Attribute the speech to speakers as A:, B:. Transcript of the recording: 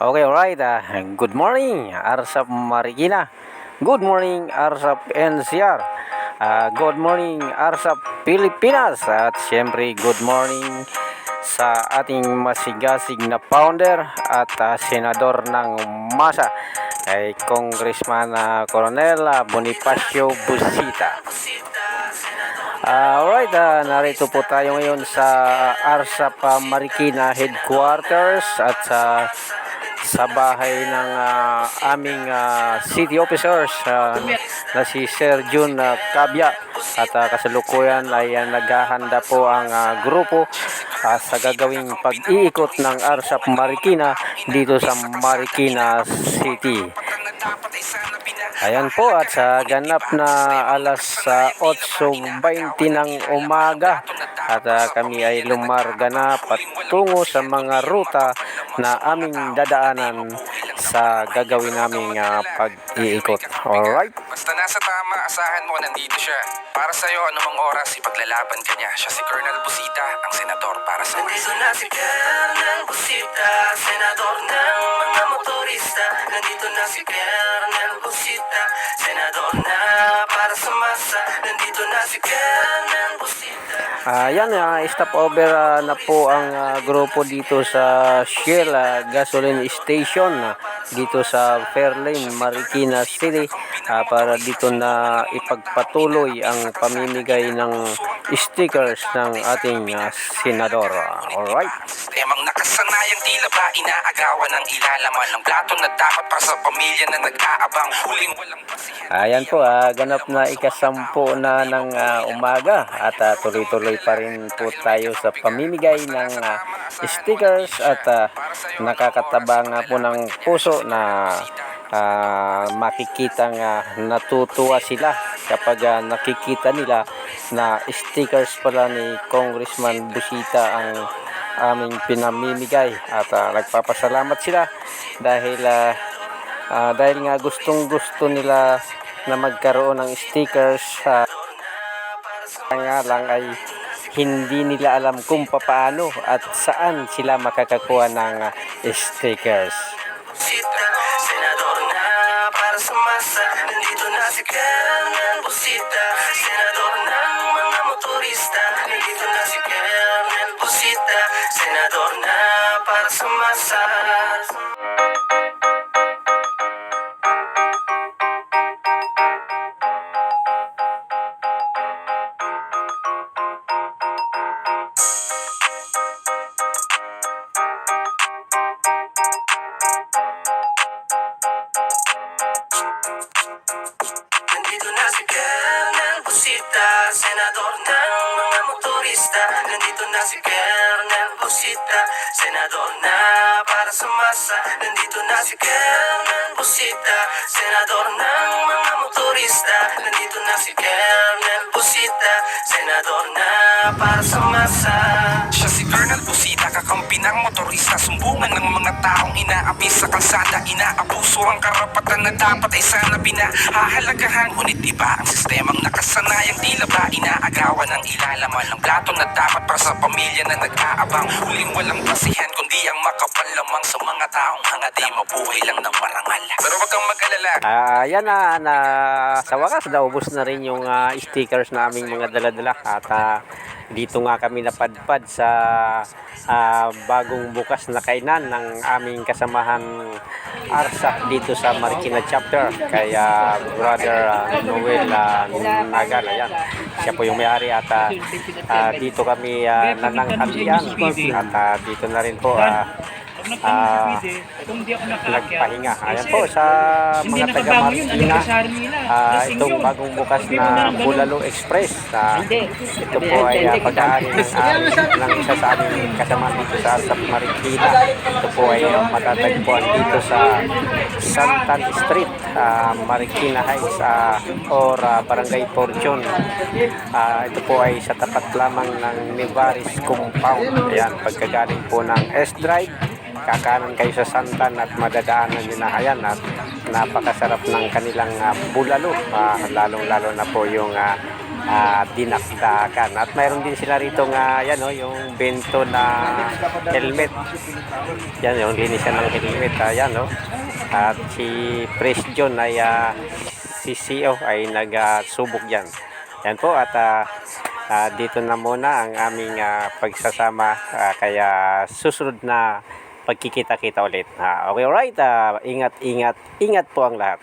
A: Okay, alright. Uh, good morning, Arsap Marikina. Good morning, Arsap NCR. Uh, good morning, Arsap Pilipinas. At siyempre, good morning sa ating masigasig na founder at uh, senador ng masa kay Congressman uh, Coronel uh, Bonifacio Busita. Ah, alright, ah, narito po tayo ngayon sa Arsap ah, Marikina Headquarters at sa sa bahay ng ah, aming ah, city officers ah, na si Sir Jun ah, Cabya at ah, kasalukuyan ay ah, naghahanda po ang ah, grupo ah, sa gagawing pag-iikot ng Arsap Marikina dito sa Marikina City. Ayan po at sa ganap na alas ah, 8.20 ng umaga at ah, kami ay lumarga na patungo sa mga ruta na aming dadaanan sa gagawin naming ah, pag-iikot. Alright?
B: Basta nasa tama, asahan mo nandito siya. Para sa'yo, anumang oras, ipaglalaban ka niya. Siya si Colonel Busita, ang senador para sa
C: Nandito na si Colonel Busita, senador ng mga motorista. Nandito na si Colonel Busita, senador na Busita.
A: Ayan, uh, stop over ah, na po ang ah, grupo dito sa Shell ah, Gasoline Station ah, dito sa Fairlane, Marikina City ah, para dito na ipagpatuloy ang pamimigay ng stickers ng ating ah, senador. Alright?
B: Temang nakasanayang tila ba inaagawan ng ilalaman ng plato na dapat para sa pamilya na nag-aabang huling walang basihan.
A: Ayan po, ah, ganap na ikasampu na ng ah, umaga at ah, tuloy-tuloy pa rin po tayo sa pamimigay ng ah, stickers at ah, nakakataba nga po ng puso na ah, makikita nga natutuwa sila kapag ah, nakikita nila na stickers pala ni Congressman Busita ang aming pinamimigay at ah, nagpapasalamat sila dahil ah, Ah, dahil nga gustong gusto nila na magkaroon ng stickers ah, nga lang ay hindi nila alam kung papaano at saan sila makakakuha ng ah, stickers.
C: Senador ng mga motorista. Nandito na si Colonel Busita, senador na para sa masa. Nandito na si Colonel Busita, senador ng mga motorista. Nandito na si Colonel Busita, senador na para sa masa. Busita,
B: kakampi ng motorista Sumbungan ng mga taong inaabis sa kalsada. Inaabuso ang karapatan na dapat ay sana pinahahalagahan Ngunit iba ang sistemang nakasanayang tila ba Inaagawan ng ilalaman ng plato na dapat para sa pamilya na nag-aabang. Huling walang basihan kundi ang makapal lamang sa mga taong hangadi mabuhay lang ng marangal. Pero wag kang mag-alala.
A: Ah, yan na, na sa wakas naubos na rin yung ah, stickers na aming mga daladala. At ah, dito nga kami napadpad sa ah, bagong bukas na kainan ng aming kasamahan Arsak dito sa Marikina chapter. Kay ah, brother ah, Noel uh, Nagan ayan siya po yung may-ari at ah, ah, dito kami uh, nananghalian. At ah, dito na rin po ah,
D: nakaakyat.
A: nagpahinga. Ayan po sa mga taga Marikina,
D: Lasing
A: itong bagong bukas na. Bulalo Express.
D: Hindi.
A: ito po ay uh, pag-aari ng, ah, ng isa sa aming kasama dito sa Arsap Marikina. Ito po ay uh, matatagpuan dito sa Santan Street, ah, Marikina Heights ah, or ah, Barangay Fortune. Ah, ito po ay sa tapat lamang ng Nevaris Compound. Ayan, pagkagaling po ng S-Drive kakanan kayo sa Santan at madadaanan nyo na ayan at napakasarap ng kanilang ah, bulalo Ah, lalong lalo na po yung ah, ah, dinakdakan. At mayroon din sila rito nga, yan o, yung bento na helmet. Yan, yung linisan ng helmet. ah, yan o. At si Pres John ay ah, si CEO ay nagsubok yan. Yan po at ah, ah, dito na muna ang aming ah, pagsasama Ah, kaya susunod na pagkikita-kita ulit. Ah, okay, alright. Ah, ingat, ingat, ingat po ang lahat.